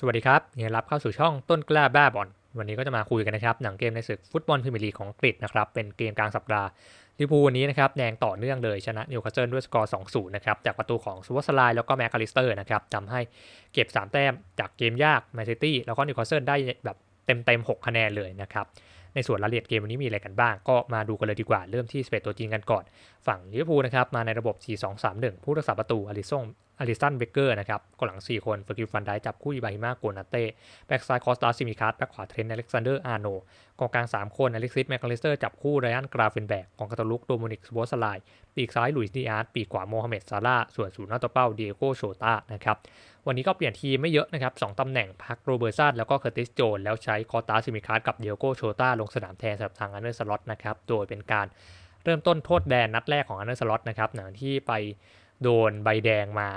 สวัสดีครับยินดีรับเข้าสู่ช่องต้นกล้าบ้าบอลวันนี้ก็จะมาคุยกันนะครับ หนังเกมในศึกฟุตบอลพรีเมียร์ลีกของอังกฤษนะครับ เป็นเกมกลางสัปดาห์ลิเวอร์พูลวันนี้นะครับแดงต่อเนื่องเลยชนะนิวคาสเซิลด้วยสกอร์ 2-0 นะครับ จากประตูของซูเปอร์สไลด์แล้วก็แมคคาลิสเตอร์นะครับทำให้เก็บ 3 แต้มจากเกมยากแมนซิตี้แล้วก็นิวคาสเซิลได้แบบเต็มๆ6คะแนนเลยนะครับในส่วนรายละเอียดเกมวันนี้มีอะไรกันบ้าง ก็มาดูกันเลยดีกว่าเริ่มที่สเปซตัวจริงกันก่อน ฝั่งลิเวอร์พูลนะครับมาในระบบ 4-2-3-1 ผู้รักษาประตูอลิซง อลิสันเบเกอร์นะครับกองหลัง 4 คนเฟอร์กิลฟันได้จับคู่อิบาฮิมาโกนาเต้แบ็กซ้ายคอสตาซิมิคัสแบ็กขวาเทรนต์อเล็กซานเดอร์อาร์โนกองกลาง 3 คนอเล็กซิสแมคคาลิสเตอร์จับคู่ไรอันกราเฟนแบกกองกาตาลุกโดโมนิกสโบสไลปีกซ้ายลุยส์ดีอาร์ตปีกขวาโมฮัมเหม็ดซาร่าส่วนศูนย์หน้าตัวเป้าเดียโกโชตานะครับวันนี้ก็เปลี่ยนทีมไม่เยอะนะครับสองตำแหน่งพักโรเบอร์ซันแล้วก็เคอร์ติสโจนแล้วใช้คอตาซิมิคัสกับเดียโกโชตาลงสนามแทนสำหรับทางอันเดอร์สล็อตนะครับโดยเป็นการเริ่มต้นโทษแดนนัดแรกของอันเดอร์สล็อตนะครับหลังที่ไปโดนใบแดงมา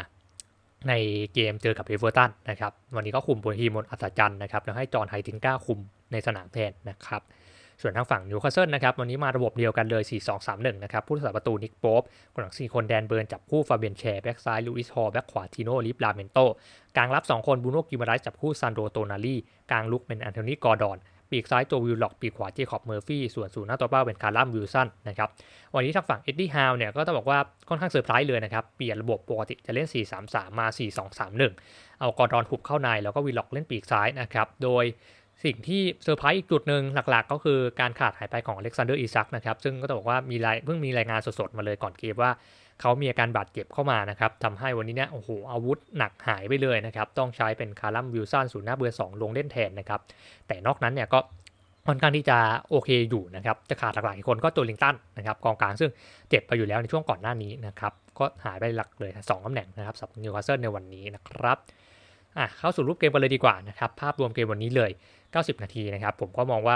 ในเกมเจอกับเอเวอร์ตันนะครับวันนี้ก็คุมโปรทีมนอัศจรรย์นะครับแล้วให้จอห์นไฮตินก้าคุมในสนามแทนนะครับส่วนทางฝั่งนิวคาสเซิลนะครับวันนี้มาระบบเดียวกันเลย 4-2-3-1 นะครับผู้รักษาประตูนิกโป๊บกองหลัง4คนแดนเบิร์นจับคู่ฟาเบียนแชร์แบ็กซ้ายลูอิสฮอลแบ็กขวาทีโนลิฟลาเมนโตกลางรับ 2 คนบูโนกิมาไรจับคู่ซานโดโตนาลีกลางลุกเป็นแอนโทนีกอร์ดอน ปีกซ้ายตัววิลล็อกปีกขวาเจคอบเมอร์ฟี่ส่วนศูนย์หน้าตัวเป้าเป็นคาร์ลัมวิลสันนะครับวันนี้ทางฝั่งเอ็ดดี้ฮาวเนี่ยก็ต้องบอกว่าค่อนข้างเซอร์ไพรส์เลยนะครับ เปลี่ยนระบบปกติจะเล่น 4-3-3 มา 4-2-3-1 เอากอร์ดอนหุบเข้าในแล้วก็วิลล็อกเล่นปีกซ้ายนะครับโดยสิ่งที่เซอร์ไพรส์อีกจุดหนึ่งหลักๆ ก็คือการขาดหายไปของอเล็กซานเดอร์อีซักนะครับซึ่งก็ต้องบอกว่ามีรายเพิ่งมีรายงานสดๆมาเลยก่อนเกมว่า เขามีอาการบาดเจ็บเข้ามานะครับทำให้วันนี้เนี่ยโอ้โหอาวุธหนักหายไปเลยนะครับ ต้องใช้เป็นคาร์ลัมวิลสันศูนย์หน้าเบอร์2ลงเล่นแทนนะครับ แต่นอกนั้นเนี่ยก็ค่อนข้างที่จะโอเคอยู่นะครับ จะขาดหลักๆอีกคนก็ตัวลิงตันนะครับกองกลางซึ่งเจ็บไปอยู่แล้วในช่วงก่อนหน้านี้นะครับ ก็หายไปหลักเลย2ตำแหน่งนะครับสำหรับนิวคาสเซิลในวันนี้นะครับอะเข้าสู่รูปเกมกันเลยดีกว่านะครับภาพรวมเกมวันนี้เลย 90 นาทีนะครับ ผมก็มองว่า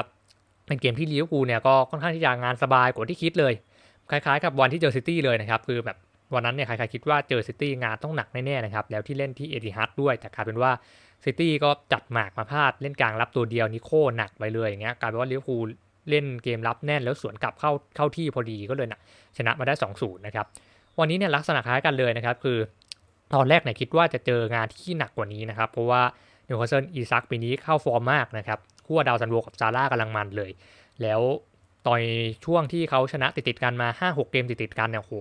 เป็นเกมที่ลิเวอร์พูลเนี่ยก็ค่อนข้างที่จะงานสบายกว่าที่คิดเลย คล้ายๆกับวันที่เจอซิตี้เลยนะครับ คือแบบวันนั้นเนี่ยใครๆคิดว่าเจอซิตี้งานต้องหนักแน่ๆนะครับ แล้วที่เล่นที่เอติฮัดด้วยแต่กลายเป็นว่าซิตี้ก็จัดหมากมาพลาดเล่นกลางรับตัวเดียวนิโคหนักไปเลยอย่างเงี้ยกลายเป็นว่าลิเวอร์พูลเล่นเกมรับแน่นแล้วสวนกลับเข้าเข้าที่พอดีก็เลยนะชนะมาได้2-0นะครับวันนี้เนี่ยลักษณะคล้ายกันเลยนะครับคือตอนแรกเนี่ยคิดว่าจะเจองานที่หนักกว่านี้นะครับ เพราะว่านิวคาสเซิลอีซักปีนี้เข้าฟอร์มมากนะครับคู่ดาวซันโวกับซาร่ากำลังมันเลย แล้ว ต่อนช่วงที่เขาชนะติดๆกันมา 5-6 เกมติดๆกันเนี่ยโห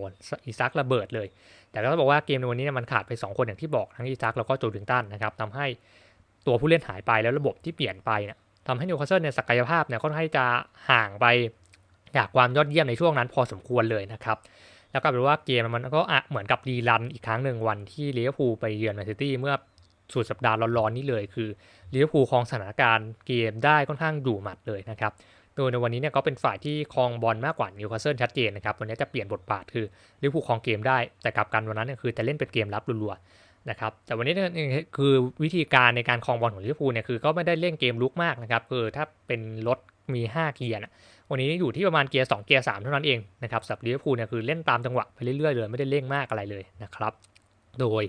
อีซักระเบิดเลย แต่ก็ต้องบอกว่าเกมในวันนี้มันขาดไป 2 คนอย่างที่บอกทั้งอีซักแล้วก็โจดิงตันนะครับทำให้ตัวผู้เล่นหายไปแล้วระบบที่เปลี่ยนไปเนี่ยทำให้นิวคาสเซิลเนี่ยศักยภาพเนี่ยค่อนข้างจะห่างไปจากความยอดเยี่ยมในช่วงนั้นพอสมควรเลยนะครับแล้วก็เป็นว่าเกมมันก็เหมือนกับรีรันอีกครั้งหนึ่งวันที่ลิเวอร์พูลไปเยือนแมนซิตี้เมื่อสุดสัปดาห์ร้อนๆนี้เลยคือลิเวอร์พูลครองสถานการณ์เกมได้ค่อนข้างดุหมัดเลยนะครับ โดยในวันนี้เนี่ยก็เป็นฝ่ายที่ครองบอลมากกว่านิวคาสเซิลชัดเจนนะครับวันนี้จะเปลี่ยนบทบาทคือลิเวอร์พูลครองเกมได้ แต่กลับกันวันนั้นเนี่ยคือจะเล่นเป็นเกมรับรัวๆนะครับแต่วันนี้เนี่ยคือวิธีการในการครองบอลของลิเวอร์พูลเนี่ยคือก็ไม่ได้เล่นเกมลุกมากนะครับคือถ้าเป็นรถมี 5 เกียร์นะวันนี้อยู่ที่ประมาณเกียร์2เกียร์3เท่านั้นเองนะครับสำหรับลิเวอร์พูลเนี่ยคือเล่นตามจังหวะไปเรื่อยๆเลยไม่ได้เร่งมากอะไรเลยนะครับโดย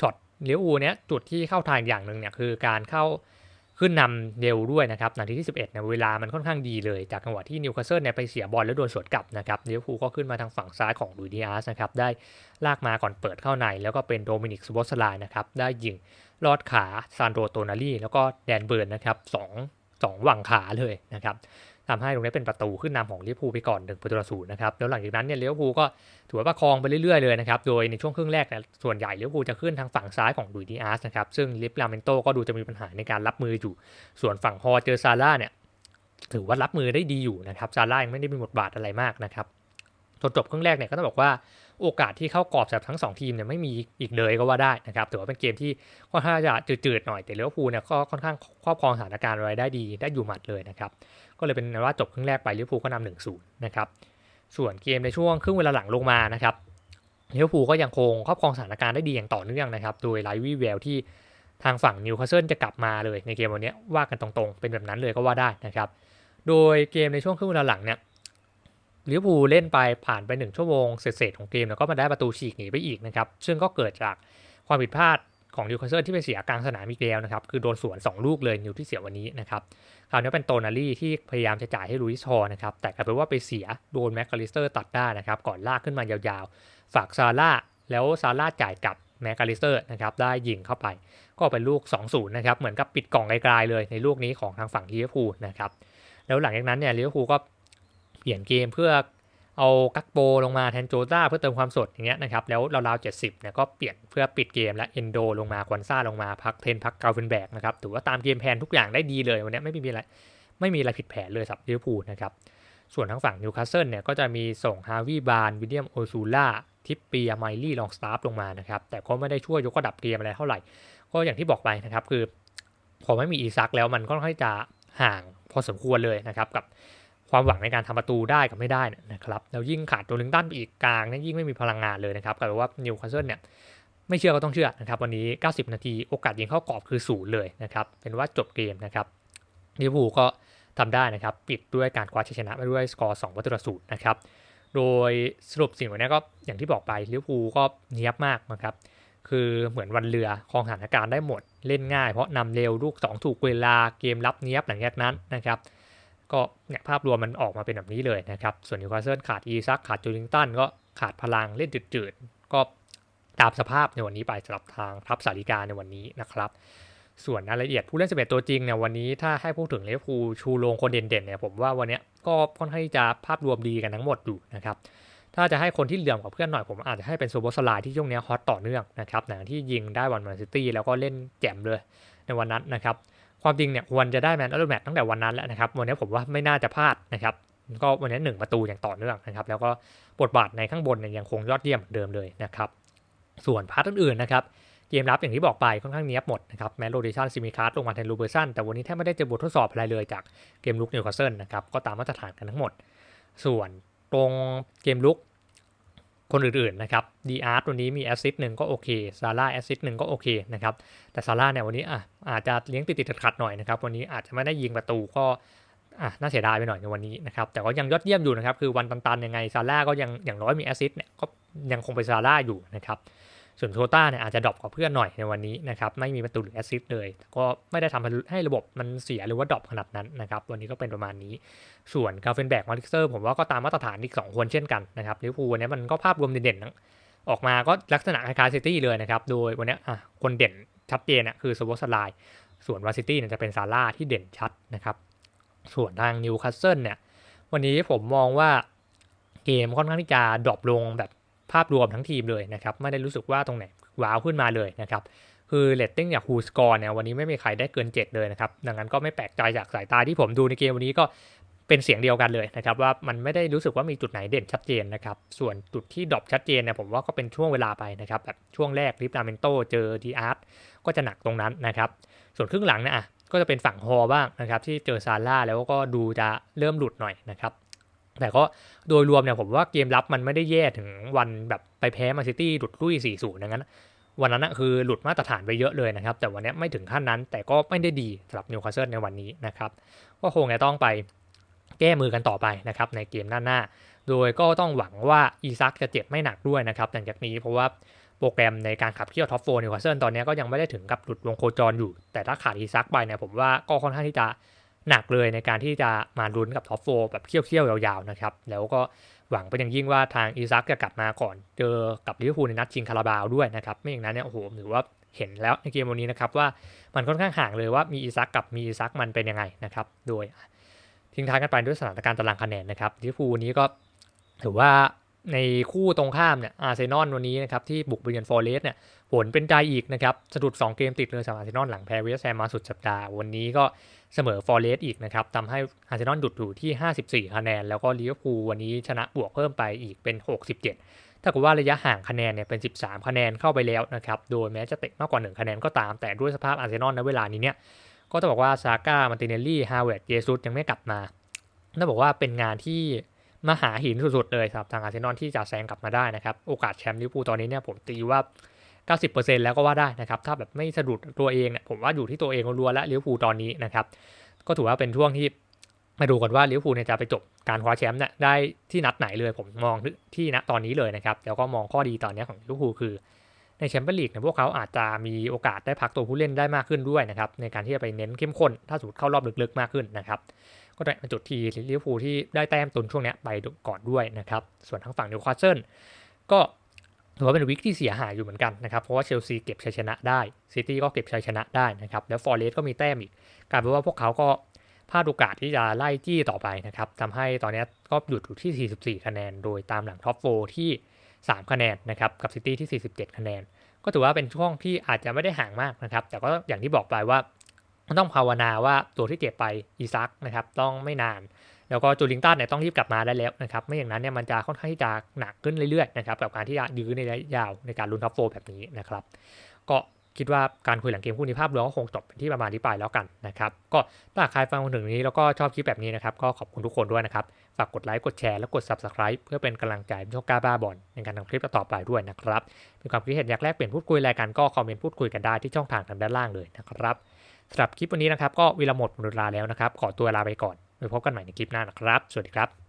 ช็อตลิเวอร์พูลเนี่ยจุดที่เข้าทางอย่างหนึ่งเนี่ยคือการเข้า ขึ้นนำเร็วด้วยนะครับนาทีที่ 11เนี่ยเวลามันค่อนข้างดีเลย จากจังหวะที่นิวคาสเซิลเนี่ยไปเสียบอลแล้วโดนสวนกลับนะครับลิเวอร์พูลก็ขึ้นมาทางฝั่งซ้ายของลุยดิอาสนะครับได้ลากมาก่อนเปิดเข้าใน แล้วก็เป็นโดมินิกสวอสไลนะครับได้ยิงลอดขาซานโดโตนาลีแล้วก็แดนเบิร์นนะครับสองสองหวังขาเลยนะครับ ทำให้ตรงนี้เป็นประตูขึ้นนำของลิเวอร์พูลไปก่อนหนึ่งประตูต่อศูนย์นะครับแล้วหลังจากนั้นเนี่ยลิเวอร์พูลก็ถือว่าประคองไปเรื่อยๆเลยนะครับโดยในช่วงครึ่งแรกเนี่ยส่วนใหญ่ลิเวอร์พูลจะขึ้นทางฝั่งซ้ายของดุยดิอาสนะครับซึ่งลิฟลาเมนโตก็ดูจะมีปัญหาในการรับมืออยู่ ส่วนฝั่งฮอเจอซาร่าเนี่ยถือว่ารับมือได้ดีอยู่นะครับซาร่ายังไม่ได้มีบทบาทอะไรมากนะครับจนจบครึ่งแรกเนี่ยก็ต้องบอกว่า โอกาสที่เข้ากรอบสำหรับทั้ง 2 ทีมเนี่ยไม่มีอีกเลยก็ว่าได้นะครับถือว่าเป็นเกมที่ค่อนข้างจะจืดๆหน่อยแต่ลิเวอร์พูลเนี่ยก็ค่อนข้างครอบครองสถานการณ์ไว้ได้ดีได้อยู่หมัดเลยนะครับก็เลยเป็นว่าจบครึ่งแรกไปลิเวอร์พูลก็นำหนึ่งศูนย์นะครับส่วนเกมในช่วงครึ่งเวลาหลังลงมานะครับลิเวอร์พูลก็ยังคงครอบครองสถานการณ์ได้ดีอย่างต่อเนื่องนะครับโดยไลวี่แววที่ทางฝั่งนิวคาสเซิลจะกลับมาเลยในเกมวันนี้ว่ากันตรงๆ เป็นแบบนั้นเลยก็ว่าได้นะครับ โดยเกมในช่วงครึ่งเวลาหลังเนี่ย ลิเวอร์พูลเล่นไปผ่านไป 1 ชั่วโมงเศษๆของเกม แล้วก็มาได้ประตูฉีกหนีไปอีกนะครับ ซึ่งก็เกิดจากความผิดพลาดของนิวคาสเซิลที่ไปเสียกลางสนามอีกแล้วนะครับ คือโดนสวน 2 ลูกเลยนิวที่เสียวันนี้นะครับคราวนี้เป็นโตนารี่ที่พยายามจะจ่ายให้ลุยส์ฮอนะครับ แต่กลายเป็นว่าไปเสียโดนแม็กคาลิสเตอร์ตัดได้นะครับ ก่อนลากขึ้นมายาวๆ ฝากซาร่าแล้วซาร่าจ่ายกลับแม็กคาลิสเตอร์นะครับ ได้ยิงเข้าไป ก็เป็นลูก 2-0 นะครับ เหมือนกับปิดกล่องไกลๆเลยในลูกนี้ของทางฝั่งลิเวอร์พูลนะครับ แล้วหลังจากนั้นเนี่ยลิเวอร์พูลก็ เปลี่ยนเกมเพื่อเอากักโปลงมาแทนโจต้าเพื่อเติมความสดอย่างเงี้ยนะครับแล้วราวๆ70เนี่ยก็เปลี่ยนเพื่อปิดเกมและเอนโดลงมาควันซ่าลงมาพักเทนพักเกาเฟนแบกนะครับถือว่าตามเกมแผนทุกอย่างได้ดีเลยวันนี้ไม่มีอะไรไม่มีอะไรผิดแผนเลยสับลิเวอร์พูลนะครับส่วนทางฝั่งนิวคาสเซิลเนี่ยก็จะมีส่งฮาวิบานวิลเลียมโอซูล่าทิปเปียไมลี่ลองสตาร์ฟลงมานะครับแต่ก็ไม่ได้ช่วยยกระดับเกมอะไรเท่าไหร่ ก็อย่างที่บอกไปนะครับคือพอไม่มีอีซักแล้วมันก็ค่อนข้างจะห่างพอสมควรเลยนะครับกับ ความหวังในการทำประตูได้กับไม่ได้นะครับแล้วยิ่งขาดตัวลิงตันไปอีกกลางนี่ยยิ่งไม่มีพลังงานเลยนะครับกลายเป็นว่านิวคาสเซิลเนี่ยไม่เชื่อก็ต้องเชื่อนะครับวันนี้ 90 นาทีโอกาสยิงเข้ากรอบคือศูนย์เลยนะครับเป็นว่าจบเกมนะครับลิเวอร์พูลก็ทำได้นะครับปิดด้วยการคว้าชัยชนะไปด้วยสกอร์2ประตูต่อศูนย์นะครับโดยสรุปสิ่งวันนี้ก็อย่างที่บอกไปลิเวอร์พูลก็เนียบมากนะครับคือเหมือนวันเรือครองสถานการณ์ได้หมดเล่นง่ายเพราะนำเร็วลูก 2 ถูกเวลาเกมรับเนียบหลังจากนั้นนะครับ ก็เนี่ยภาพรวมมันออกมาเป็นแบบนี้เลยนะครับ ส่วนนิวคาสเซิลขาดอีซักขาดจูลิงตันก็ขาดพลังเล่นจืดๆ ก็ตามสภาพในวันนี้ไปสำหรับทางทัพสาริกาในวันนี้นะครับ ส่วนรายละเอียดผู้เล่น 11 ตัวจริงเนี่ยวันนี้ถ้าให้พูดถึงเลฟูชูโรงคนเด่นๆเนี่ยผมว่าวันนี้ก็ค่อนข้างจะภาพรวมดีกันทั้งหมดอยู่นะครับถ้าจะให้คนที่เหลื่อมกว่าเพื่อนหน่อยผมอาจจะให้เป็นโซโบสลายที่ช่วงนี้ฮอตต่อเนื่องนะครับหนังที่ยิงได้วันแมนซิตี้แล้วก็เล่นแจ่มเลยในวันนั้นนะครับ ความจริงเนี่ยควรจะได้แมนออฟแมตตั้งแต่วันนั้นแล้วนะครับ วันนี้ผมว่าไม่น่าจะพลาดนะครับ ก็วันนี้หนึ่งประตูอย่างต่อเนื่องนะครับ แล้วก็บทบาทในข้างบนเนี่ยยังคงยอดเยี่ยมเดิมเลยนะครับ ส่วนพาร์ทอื่นๆนะครับ เกมรับอย่างที่บอกไปค่อนข้างเนี้ยบหมดนะครับ แม้โรดิชันซิมิคาร์ลงมาแทนลูเบอร์สันแต่วันนี้แทบไม่ได้เจอบททดสอบอะไรเลยจากเกมลุกนิวคาสเซิลนะครับ ก็ตามมาตรฐานกันทั้งหมด ส่วนตรงเกมลุก คนอื่นๆนะครับดีอาร์ตวันนี้มีแอสซิสต์หนึ่งก็โอเคซาร่าแอสซิสต์หนึ่งก็โอเคนะครับ แต่ซาร่าเนี่ยวันนี้อะอาจจะเลี้ยงติดติดขัดหน่อยนะครับ วันนี้อาจจะไม่ได้ยิงประตูก็อะน่าเสียดายไปหน่อยในวันนี้นะครับ แต่ก็ยังยอดเยี่ยมอยู่นะครับ คือวันตันๆยังไงซาร่าก็ยังอย่างน้อยมีแอสซิสต์เนี่ยก็ยังคงเป็นซาร่าอยู่นะครับ ส่วนโชต้าเนี่ยอาจจะดรอปกว่าเพื่อนหน่อยในวันนี้นะครับไม่มีประตูหรือแอสซิสต์เลยก็ไม่ได้ทำให้ระบบมันเสียหรือว่าดรอปขนาดนั้นนะครับวันนี้ก็เป็นประมาณนี้ ส่วนกาเฟนแบกมาริกเซอร์ผมว่าก็ตามมาตรฐานอีก 2 คนเช่นกันนะครับลิเวอร์พูลวันนี้มันก็ภาพรวมเด่นๆออกมาก็ลักษณะคล้ายๆซิตี้เลยนะครับโดยวันนี้อะคนเด่นชัดเจนอะคือสวอสไลน์ส่วนวาซิตี้เนี่ยจะเป็นซาร่าที่เด่นชัดนะครับส่วนทางนิวคาสเซิลเนี่ยวันนี้ผมมองว่าเกมค่อนข้างที่จะดรอปลงแบบ ภาพรวมทั้งทีมเลยนะครับ ไม่ได้รู้สึกว่าตรงไหนว้าวขึ้นมาเลยนะครับ คือเลตติ้งอย่างฮูสกอร์เนี่ยวันนี้ไม่มีใครได้เกิน 7 เลยนะครับ ดังนั้นก็ไม่แปลกใจจากสายตาที่ผมดูในเกมวันนี้ก็เป็นเสียงเดียวกันเลยนะครับว่ามันไม่ได้รู้สึกว่ามีจุดไหนเด่นชัดเจนนะครับ ส่วนจุดที่ดรอปชัดเจนเนี่ยผมว่าก็เป็นช่วงเวลาไปนะครับแบบช่วงแรกลิฟนาเมนโตเจอดีอาร์ตก็จะหนักตรงนั้นนะครับ ส่วนครึ่งหลังเนี่ยอะก็จะเป็นฝั่งฮอบ้างนะครับที่เจอซาร่าแล้วก็ดูจะเริ่มหลุดหน่อยนะครับ แต่ก็โดยรวมเนี่ยผมว่าเกมรับมันไม่ได้แย่ถึงวันแบบไปแพ้มาซิตี้หลุดลุ่ย4-0ดังนั้น วันนั้นนะคือหลุดมาตรฐานไปเยอะเลยนะครับ แต่วันนี้ไม่ถึงขั้นนั้น แต่ก็ไม่ได้ดีสำหรับนิวคาสเซิลในวันนี้นะครับก็คงจะต้องไปแก้มือกันต่อไปนะครับในเกมหน้าๆ โดยก็ต้องหวังว่าอีซักจะเจ็บไม่หนักด้วยนะครับหลังจากนี้เพราะว่าโปรแกรมในการขับเคี่ยวท็อปโฟนิวคาสเซิลตอนนี้ก็ยังไม่ได้ถึงกับหลุดวงโคจรอยู่ แต่ถ้าขาดอีซักไปเนี่ยผมว่าก็ค่อนข้างที่จะ หนักเลยในการที่จะมาลุ้นกับท็อปโฟแบบเคี่ยวๆยาวๆนะครับ แล้วก็หวังเป็นอย่างยิ่งว่าทางอีซักจะกลับมาก่อนเจอกับลิเวอร์พูลในนัดชิงคาราบาวด้วยนะครับ ไม่อย่างนั้นเนี่ยโอ้โหถือว่าเห็นแล้วในเกมวันนี้นะครับว่ามันค่อนข้างห่างเลยว่ามีอีซักกับมีอีซักมันเป็นยังไงนะครับ โดยทิ้งท้ายกันไปด้วยสถานการณ์ตารางคะแนนนะครับลิเวอร์พูลนี้ก็ถือว่า ในคู่ตรงข้ามเนี่ยอาร์เซนอลวันนี้นะครับที่บุกไปเยือนฟอร์เรสเนี่ยผลเป็นใจอีกนะครับสะดุด 2 เกมติดเลยสำหรับอาร์เซนอลหลังแพ้เวสต์แฮมมาสุดสัปดาห์ วันนี้ก็เสมอฟอร์เรสอีกนะครับทำให้อาร์เซนอลหยุดอยู่ที่ 54 คะแนน แล้วก็ลิเวอร์พูลวันนี้ชนะบวกเพิ่มไปอีกเป็น 67 ถ้าเกิดว่าระยะห่างคะแนนเนี่ยเป็น 13 คะแนนเข้าไปแล้วนะครับโดยแม้จะเตะมากกว่า 1 คะแนนก็ตามแต่ด้วยสภาพอาร์เซนอลในเวลานี้เนี่ยก็ต้องบอกว่าซาก้ามาติเนลลี่ ฮาวเวิร์ด เยซุสยังไม่กลับมาต้องบอกว่าเป็นงานที่ มหาหินสุดๆเลยสำหรับทางอาร์เซนอลที่จะแซงกลับมาได้นะครับ โอกาสแชมป์ลิเวอร์พูลตอนนี้เนี่ยผมตีว่า 90%แล้วก็ว่าได้นะครับ ถ้าแบบไม่สะดุดตัวเองเนี่ยผมว่าอยู่ที่ตัวเองล้วๆและลิเวอร์พูลตอนนี้นะครับ ก็ถือว่าเป็นช่วงที่มาดูกันว่าลิเวอร์พูลเนี่ยจะไปจบการคว้าแชมป์เนี่ยได้ที่นัดไหนเลยผมมองที่ณตอนนี้เลยนะครับแล้วก็มองข้อดีตอนนี้ของลิเวอร์พูลคือในแชมเปี้ยนลีกเนี่ยพวกเขาอาจจะมีโอกาสได้พักตัวผู้เล่นได้มากขึ้นด้วยนะครับในการที่จะไปเน้นเข้มข้นถ้าสูตรเข้ารอบลึกๆมากขึ้นนะครับ ก็เป็นจุดทีลิเวอร์พูลที่ได้แต้มตุนช่วงนี้ไปก่อนด้วยนะครับ ส่วนทางฝั่งนิวคาสเซิลก็ถือว่าเป็นวิกที่เสียหายอยู่เหมือนกันนะครับ เพราะว่าเชลซีเก็บชัยชนะได้ซิตี้ก็เก็บชัยชนะได้นะครับ แล้วฟอร์เรสก็มีแต้มอีกกลายเป็นว่าพวกเขาก็พลาดโอกาสที่จะไล่จี้ต่อไปนะครับทำให้ตอนนี้ก็หยุดอยู่ที่ 44 คะแนน โดยตามหลังท็อปโฟที่ 3 คะแนนนะครับกับซิตี้ที่ 47 คะแนน ก็ถือว่าเป็นช่วงที่อาจจะไม่ได้ห่างมากนะครับ แต่ก็อย่างที่บอกไปว่า ต้องภาวนาว่าตัวที่เจ็บไปอีซักนะครับต้องไม่นาน แล้วก็จูลิงตันเนี่ยต้องรีบกลับมาได้แล้วนะครับไม่อย่างนั้นเนี่ยมันจะค่อนข้างที่จะหนักขึ้นเรื่อยๆนะครับกับการที่จะยื้อในระยะยาวในการลุ้นท็อปโฟแบบนี้นะครับก็คิดว่าการคุยหลังเกมคู่นี้ภาพรวมก็คงจบเป็นที่ประมาณนี้ไปแล้วกันนะครับก็ถ้าใครฟังมาถึงนี้แล้วก็ชอบคลิปแบบนี้นะครับก็ขอบคุณทุกคนด้วยนะครับฝากกดไลค์กดแชร์และกด subscribe เพื่อเป็นกำลังใจช่องกล้าบ้าบอลในการทำคลิปต่อไปด้วยนะครับมีความคิดเห็นอยากแลกเปลี่ยนพูดคุยอะไรกันก็คอมเมนต์พูดคุยกันได้ที่ช่องทางทางด้านล่างเลยนะครับ สำหรับคลิปวันนี้นะครับ ก็เวลาหมดหมดเวลาแล้วนะครับ ขอตัวลาไปก่อนไว้พบกันใหม่ในคลิปหน้านะครับ สวัสดีครับ